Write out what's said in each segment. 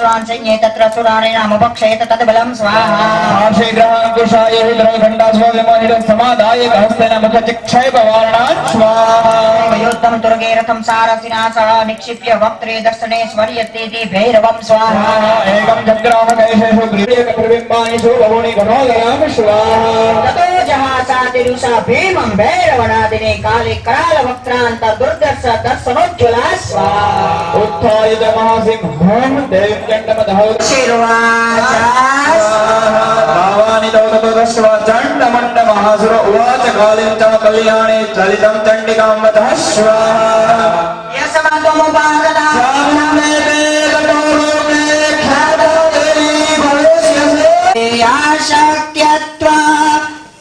సహస్రాంశయ్యే తత్ర సురారిణాముపక్షేత తద్ బలం స్వాహాగ్రహాంకుశాయ హృదయఖండాస్వామిమానిడ సమాదాయ హస్తేన ముఖచిక్షైపవారణాత్ స్వాహాయోత్తమ దుర్గే రథం సారసినా సహా నిక్షిప్య వక్త్రే దర్శనే స్వర్యతేతి భైరవం స్వాహా. ఏకం జగ్రాహ కైశేషు గ్రీవేక ప్రవింబానిషు బహుని గణోదయామ స్వాహా తతో జహాసాదిరుషా భీమం భైరవనాదినే కాలే కరాల వక్త్రాంత దుర్దర్శ దర్శనోజ్వలా స్వాహా. उत्थाय महासिंहं देवकण्डमधौचण्डमण्ड महासुर उवाच कालिं तव कल्याणे चलितं चण्डिकां वतः शक्यत्र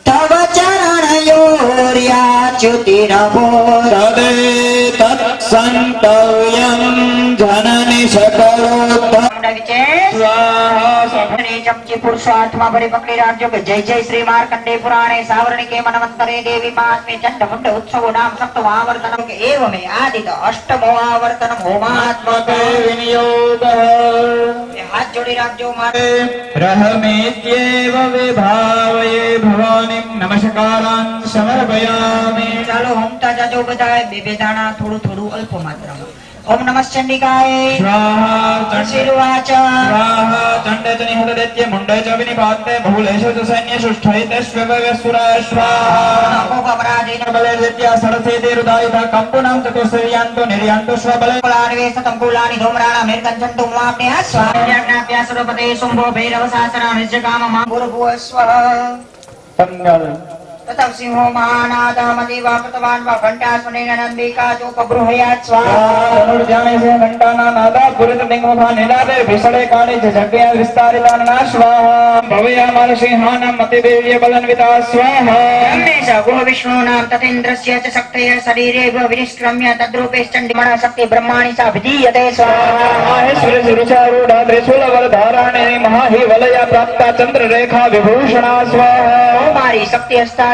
तव चरणयोर्याच्युतिरमोरदे सन्तव्यम् जननि शकल जमजीपुर स्वात्मा बड़े पकड़े राज्यों के जय जय श्री मारकंडे पुराणे सावरणी के मनमंत्रे देवी पास में चंड मुंड उत्सव नाम सप्त आवर्तन एवं आदि तो अष्टम आवर्तन होमात्मा के विनियोग हाथ जोड़ी राज्यों मारे रह में विभाव ये भवानी नमस्कार चलो हम ताज़ा जो बजाय विवेदाना थोड़ू थोड़ू अल्प मात्रा ओम नमः चंडिकाय ऋषिर्वाच दण्डे च निहृदत्य मुण्डे च विनिपात्ते बहुलेषु च सैन्यशुष्ठैते श्ववयसुराश्वापराधीनबलेद्या सरसेते हृदायुधा कम्पुनां चतुर्सर्यान्तो निर्यान्तो स्वबले कुलानिवेशतं कुलानि धूम्राणामेर्गच्छन्तु माप्यः स्वाज्ञाज्ञाप्या सुरपते शुम्भो भैरवसासनामिज्य काममा गुरुभुवः स्वः धन्यवादः ततः सिंहो महानादामदे वा कृतवान वा घंटा सुनेन अनंबिका जो कब्रुहयात स्वाहा जाने से घंटा ना नादा पुरित निगमभा निनादे विसड़े काणे झगड़िया विस्तारितान ना स्वाहा भवया मानसी हान मतिदेव्य बलन्विता स्वाहा ब्रह्मेश गुह विष्णुना ततेन्द्रस्य च शक्तय शरीरे व विनिष्क्रम्य तद्रूपेश्च मण शक्ति ब्रह्माणि च विधीयते स्वाहा माहेश्वरी सुरुचारूढ़ त्रिशूल बल धाराणे महाहि वलया प्राप्ता चंद्र रेखा विभूषणा स्वाहा मारी शक्ति हस्ता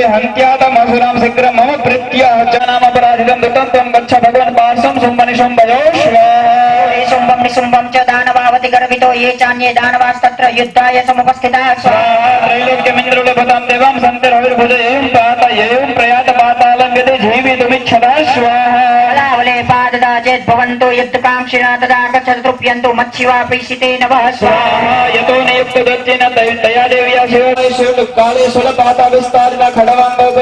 హంత్యాత మధురాం శీఘ్రం మమ ప్రీత్య హజనామపరాధికం దుతంతం గచ్చ భగవన్ పార్శ్వం శుంభనిశుం భయోష్ంభం నిశుంభం చ దానవావతి గర్వితో ఏ చాన్యే దానవాస్తత్ర యుద్ధాయ సముపస్థితా త్రైలోక్యమింద్రుడు భూతాం దేవాం సంతిరవిర్భుజ ఏం పాత ఏం ప్రయాత పాతాలం గతి జీవితుమిచ్చదా यद्भवन्तो यत्काङ्क्षिणा तदागच्छतृप्यन्तो मत्शिवापैषितेन वः स्वाहा यतो नियुक्तदत्तेन दया देव्या शिव काले सुलपाता विस्तारिता खडवाङ्ग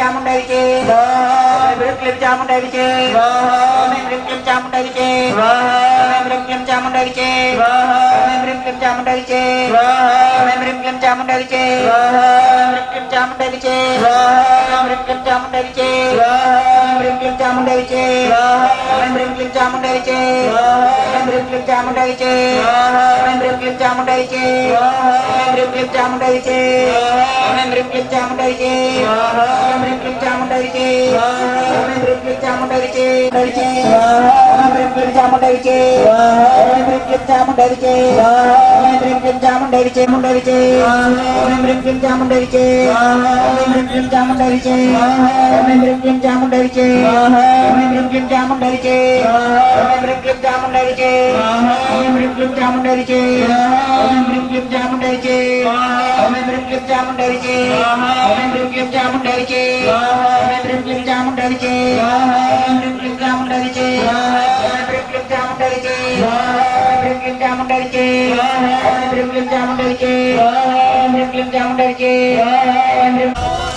చాముండవికి బ్రిక్లిం చాముండవికి బ్రిక్లిం చాముండవికి బ్రిక్లిం చాముండవికి బ్రిక్లిం చాముండవికి బ్రిక్లిం చాముండవికి బ్రిక్లిం చాముండవికి బ్రిక్లిం చాముండవికి ॐ ह्रीं क्लीं चामुण्डविचे स्वाहा ॐ ह्रीं क्लीं चामुण्डविचे स्वाहा ॐ ह्रीं क्लीं चामुण्डविचे स्वाहा ॐ ह्रीं क्लीं चामुण्डविचे ॐ ह्रीं क्लीं चामुण्डविचे ॐ ह्रीं क्लीं चामुण्डविचे ॐ ह्रीं क्लीं चामुण्डविचे ॐ ह्रीं क्लीं चामुण्डविचे ॐ ह्रीं क्लीं चामुण्डविचे ॐ ह्रीं क्लीं चामुण्डविचे ॐ ह्रीं क्लीं चामुण्डविचे ॐ ह्रीं क्लीं चामुण्डविचे ॐ ह्रीं क्लीं चामुण्डविचे डविचे ॐ ह्रीं क्लीं चामुण्डविचे ॐ ह्रीं क्लीं चामुण्डविचे ॐ ह्रीं क्लीं चामुण्डविचे मुण्डविचे ॐ ह्रीं क्लीं चामुण्डविचे ॐ ह्रीं क्लीं चामुण्डविचे ॐ ह्रीं क्लीं चामुण्डविचे ॐ ह्रीं क्लीं चामुण्डविचे ॐ ह्रीं क्लीं चामुण्डविचे ॐ ह्रीं क्लीं चामुण्डविचे ॐ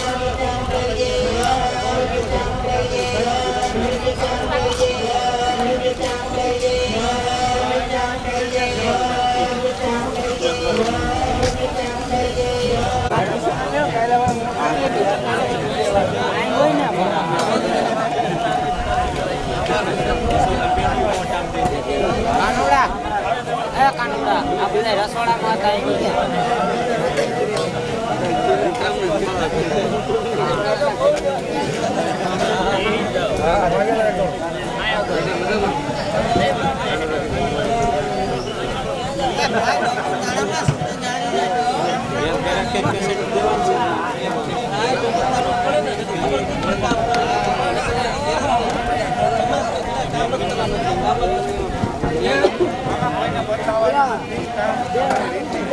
ह्रीं क्लीं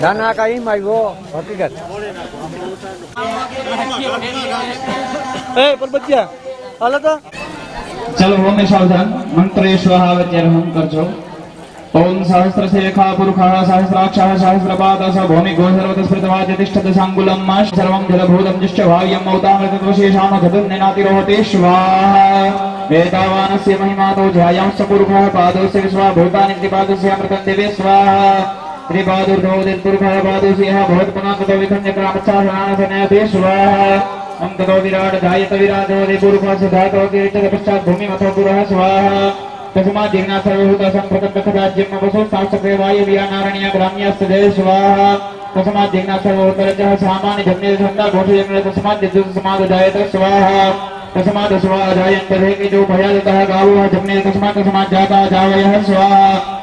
દાના કઈ આવ્યો હકીકત એ પર બચ્યા હાલો તો ચલો ઓમ સાવધાન મંત્ર સ્વાહા અત્યારે હોમ કરજો ઓમ સહસ્ર શેખા પુરુષः સહસ્રાક્ષः સહસ્રપાદः ભૂમિ ગોસર્વત સ્મૃતવાજ તિષ્ઠત સાંગુલમ મા સર્વં જલભૂતમ જશ્ચ ભાવ્યમ મૌતામૃતત્વશેષાણો જગન્નેનાતિરોહતે સ્વાહા વેદાવાનસ્ય મહિમાતો ધ્યાયાંશ પુરુષः પાદોસ્ય त्रिबादुर बहुदिन दुर्भय बादुसिंह बहुत गुणांक विधन्य ग्रामचा सनान सनय स्वाहा अंत दो विराट धायत विराजो देपुरुष सुधातो कीर्त पश्चात भूमि मथो पुरः स्वाहा तस्मा जीर्णा सर्वभूत संप्रतम तथा जिम वसु साक्षते वायु विया नारण्य ग्राम्यस्त जय स्वाहा तस्मा जीर्णा सर्वभूत रजः, सामान्य धन्य संदा घोष जन्म तस्मा दिव्य समाद जायत स्वाहा तस्मा दस्वा जायंत की जो भया देता है गावु गावो जन्म तस्मा तस्मा जाता जावे जावयः स्वाहा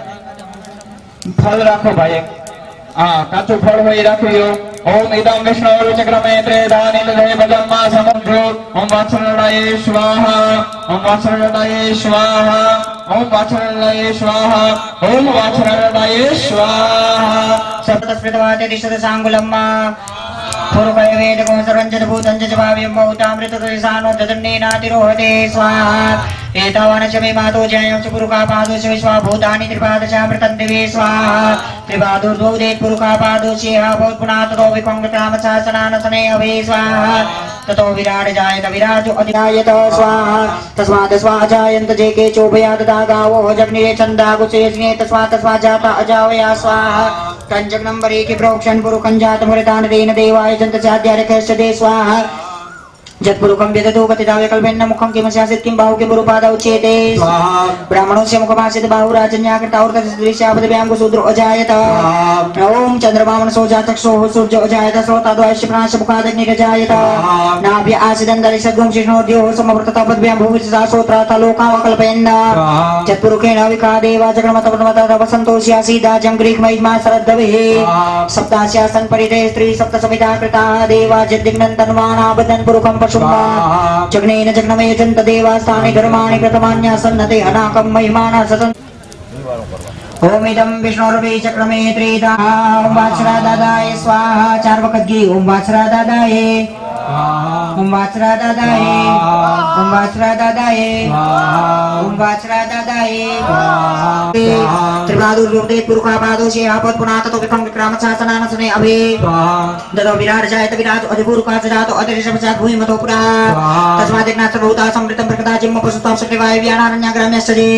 ફળ રાખો ભાઈ હા કાચું ફળ હોય રાખજો ઓમ ઇદમ વિષ્ણુ ચક્રમે ત્રેધાની લધે બદમ્મા સમગ્રો ઓમ વાસરણાય સ્વાહા ઓમ વાસરણાય સ્વાહા ઓમ વાસરણાય સ્વાહા ઓમ વાસરણાય સ્વાહા સપ્તસ્મિતવાતે દિશતે સાંગુલમ્મા પૂર્વવેદ કોસરંજત ભૂતંજ જવાવ્યમ ભૂતામૃત સાનો જદન્નેનાતિરોહતે સ્વાહા स्वाहा एतावानच मे मातो जयं च पुरुकापादोष विश्वा भूतानि त्रिपादशामृतं दिवे स्वाहा। त्रिपादुर्द्वौदेत् पुरुकापादोषेह भूत्पुना ततो विकङ्गतामशासनानसने अभे स्वाहा। ततो विराट जायत विराजो अध्यायत स्वाहा। तस्मात् स्वाजायन्त जे के चोभया तथा गावो जग्निरे छन्दा कुशेस्ने तस्मात् तस्मात् जाता अजावया स्वाहा। कञ्जग्नम्बरे कि प्रोक्षन् पुरुकं जातमुरितान् तेन देवाय चन्तस्याद्यारकस्य दे स्वाहा। जत्पुरुकं व्यदतो पतिताव्य कल्पेन्न मुखं किमस्यासित् किं बाहु किं पुरुपाद उच्येते ब्राह्मणस्य मुखमासीत् बाहुराजन्याकृतावृतदृश्यापदभ्यां कुशूद्रो अजायत। ॐ चन्द्रमामनसो जातक्षोः सूर्यो अजायत श्रोताद्वयस्य प्राणस्य मुखादग्निरजायत नाभ्य आसिदन्तरिषद्गुं शिष्णोद्योः समवृततापद्भ्यां भूमिसा श्रोत्राथ लोकामकल्पयन् चत्पुरुखेण विका देवा जगन्मतपद्मतवसन्तोष्यासीदाजं ग्रीक्मयिमा शरद्दविः सप्तास्यासन् परिते स्त्री सप्तसमिता कृताः देवा जद्दिग्नन्तन्वानाबदन् पुरुखं पशुम्मा जग्नेन जग्नमयजन्त देवास्थानि धर्माणि कृतमान्यासन्नते अनाकं महिमाना सतन् ओम इदम विष्णुर्वे चक्रमे त्रेधा ओम वाचरा दादाय स्वाहा चार्वकद्गी ओम वाचरा दादाय ओम वाचरा दादाय ओम वाचरा दादाय ओम वाचरा दादाय त्रिपादुर्योगे पुरुखापादोषे आपत् पुनाः ततो विकं विक्रामशासनानसने अभे ददो विराट जायत विराट अधिपुरुखाच जातो अधिरिषपचात् भूमिमतो पुरा तस्मादिग्नाथ बहुता समृतं प्रकटा जिम्म पशुतां शक्तिवाय व्यानारण्याग्राम्यस्य जे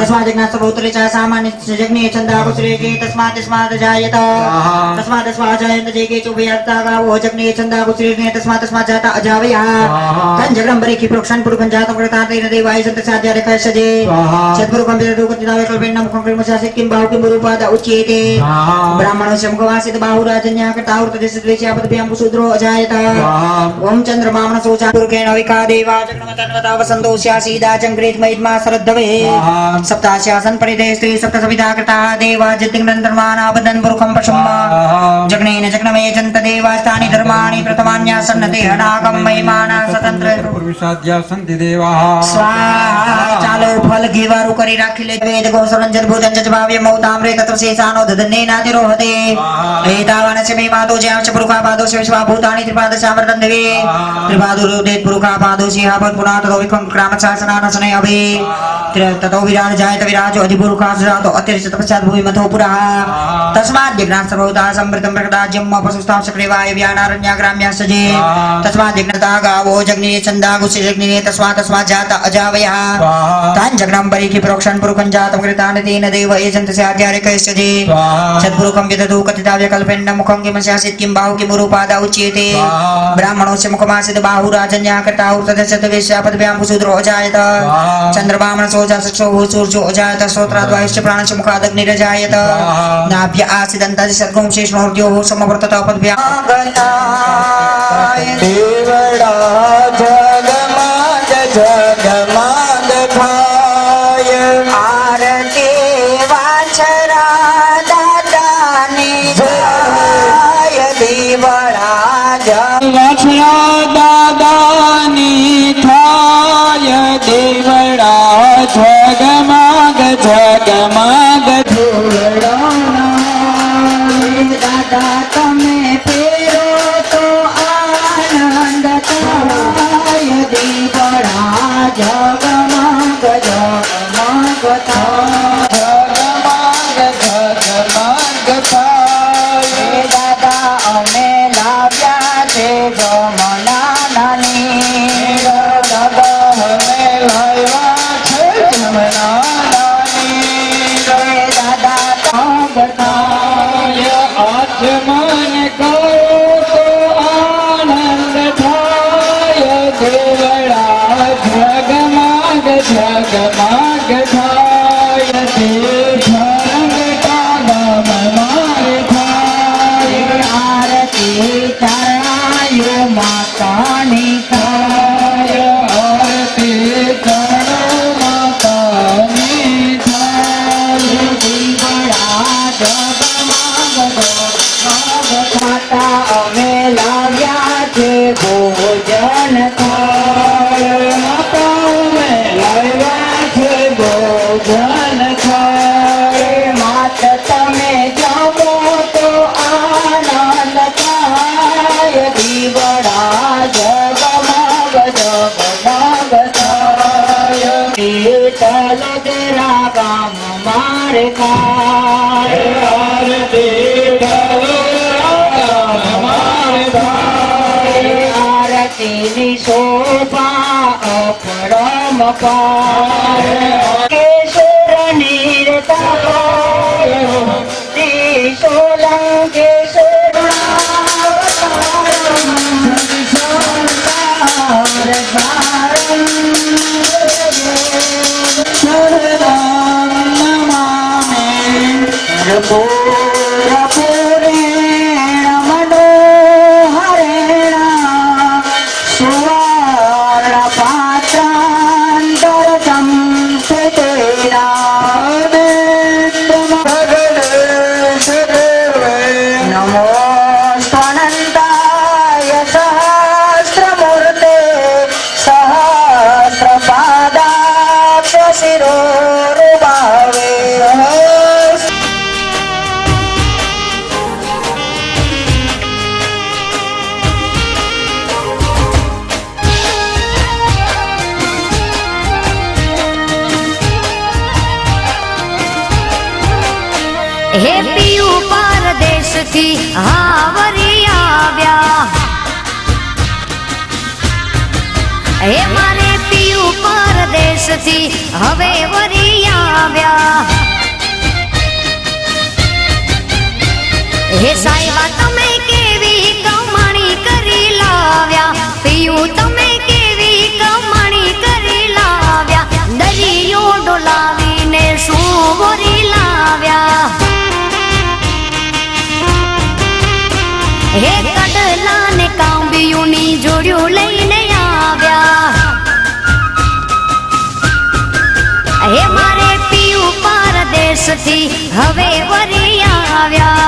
तस्मादिग्नाथ बहुतरे च सामान्य जग्ने छन्दाकुसरे जे तस्मात् तस्मात् जायत तस्मात् तस्मात् जायन्त जे के चोभयार्ता गावो जग्ने छन्दाकुसरे ने तस्मात् तस्मात् जाता अजावया तञ्जग्रम्बरे कि प्रोक्षन् पुरुखं वृक्षान् पुरुकञ्जातं कृतातेन देवाय सन्तसाध्यारेखाय सजे। सद्गुरुकम्पितदुगतिदावकल्पेन मुखं कृमसासे किं बाहु किं रूपाद उच्येते। ब्राह्मणस्य मुखवासित बाहुराजन्याकटावृतदेशद्वेश्यापदभ्यां शूद्रो अजायत। ॐ चन्द्रमामनसोचा पुरुकेण विकादेवा जन्मतन्वता वसन्तोऽस्यासीदा चङ्क्रीतमयिद्मा सरद्धवे सप्ताशासन परिधे स्त्री सप्त सविता कृता देवा जतिग्नन्दर्मानाबदन् पुरुखं पशुं जग्नेन जग्नमे चन्त देवास्तानि धर्माणि प्रथमान्यासन्नते हनाकं महिमाना स्वतन्त्र। ராஜ்யாசந்தி தேவா સંતિ દેવાः સ્વાહા ચાલો ફલ ઘીવારું કરી રાખી લે વેદ ગોસરંજન ભોજન જ ભાવ્ય મૌતામ્રે તત્ર શેષાનો દધને નાતિરો હતે એતાવન છે મે માતો જ્યાં છે પુરુખા પાદો છે વિશ્વા ભૂતાની ત્રિપાદ સામર્તન દેવે ત્રિપાદુ રોદેત પુરુખા પાદો સિંહાપત પુના તતો વિક્રમ ક્રામ શાસનાન સનય અભે ત્રિ- તતો વિરાજ જાયત વિરાજો અધિપુરુખા સુજાતો અત્યરિત તપસ્યાત ભૂમિ મથો પુરઃ તસ્માદ જગ્ના સર્વોતા સંવૃતમ પ્રકટાજ્યમ પશુસ્તાં સક્રિવાય વ્યાનારણ્યા ગ્રામ્યા સજે તસ્માદ જગ્નતા ગાવો જગ્નિ છંદા ગુસી જગ્નિ તસ્મા તસ્મા જાત અજાવયः तान जगनाम जगदम्बरी की प्रोक्षण पुरुकं जातम कृतान दीन देव ये जंत से आचार्य कैस्य जी। सद्गुरुकं विदतु कथिताव्य कल्पेन्न मुखं किम शासित किम बाहु की मुरु पादा उच्यते। ब्राह्मणों से मुखमासित बाहु राजन राजन्या कर्ता सदस्य वेश्यापद व्याम पुसुद्र हो जायत। चंद्र ब्राह्मण सो जा सक्षो हो जो हो जायत श्रोत्रा द्वायश्च प्राण से मुखादग्नि निरजायत नाभ्य आसिदंता सर्गुं शेषणोर्द्यो हो समवर्तत पद व्याम देवड़ा जगमा जग જગમગ જગમગ પરદેશથી હવે વરી આવ્યા. હે સાહેબા તમે કેવી કમાણી કરી લાવ્યા? પીયું, તમે કેવી કમાણી કરી લાવ્યા? દરિયો ડોલાવીને શું વરી લાવ્યા. હે કડલા ને કાંબિયુની જોડ્યું લઈને હે મારે પિયુ પરદેશથી. હવે વરી આવ્યા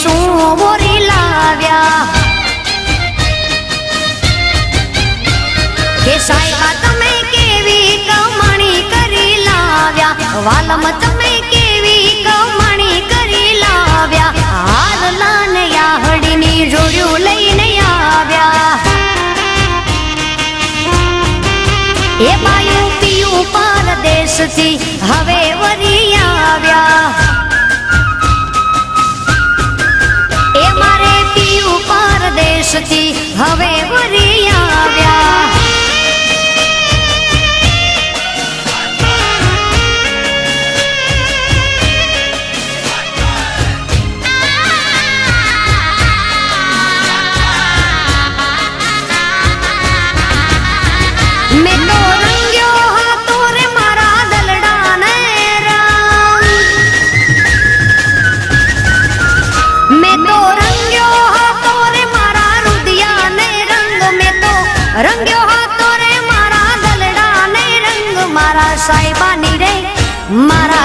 શું બોરી લાવ્યા. કે સાહેબા, તમે કેવી કમણી કરી લાવ્યા? વાલમ, તમે કેવી કમણી કરી લાવ્યા? હાલ લાન યાહડીની જોડ્યું લઈને આવ્યા. એ બાયું પિયું પરદેશથી હવે પરદેશથી હવે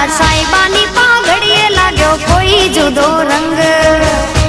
મારા સાહેબાની પાઘડીએ લાગ્યો કોઈ જુદો રંગ.